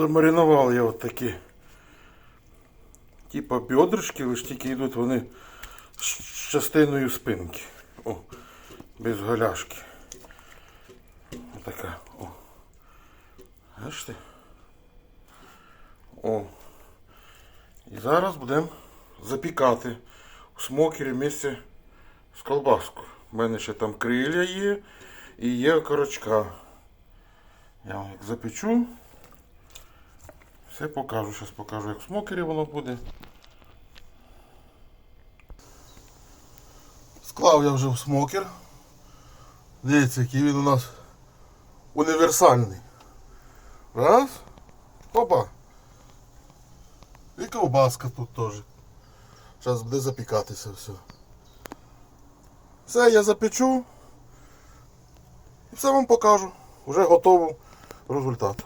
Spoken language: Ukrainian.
Замаринував я от такі. Типа бедрышки, лише тільки йдуть вони з частиною спинки. О, без голяшки. Отака. О. Бачите? О. І зараз будемо запікати у смокері місце з колбаскою. У мене ще там крилля є і є окорочка. Я як запечу. Все покажу. Зараз покажу, як в смокері воно буде. Склав я вже в смокер. Дивіться, який він у нас універсальний. Раз. Опа. І ковбаска тут теж. Зараз буде запікатися все. Все, я запечу. І все вам покажу. Уже готовий результат.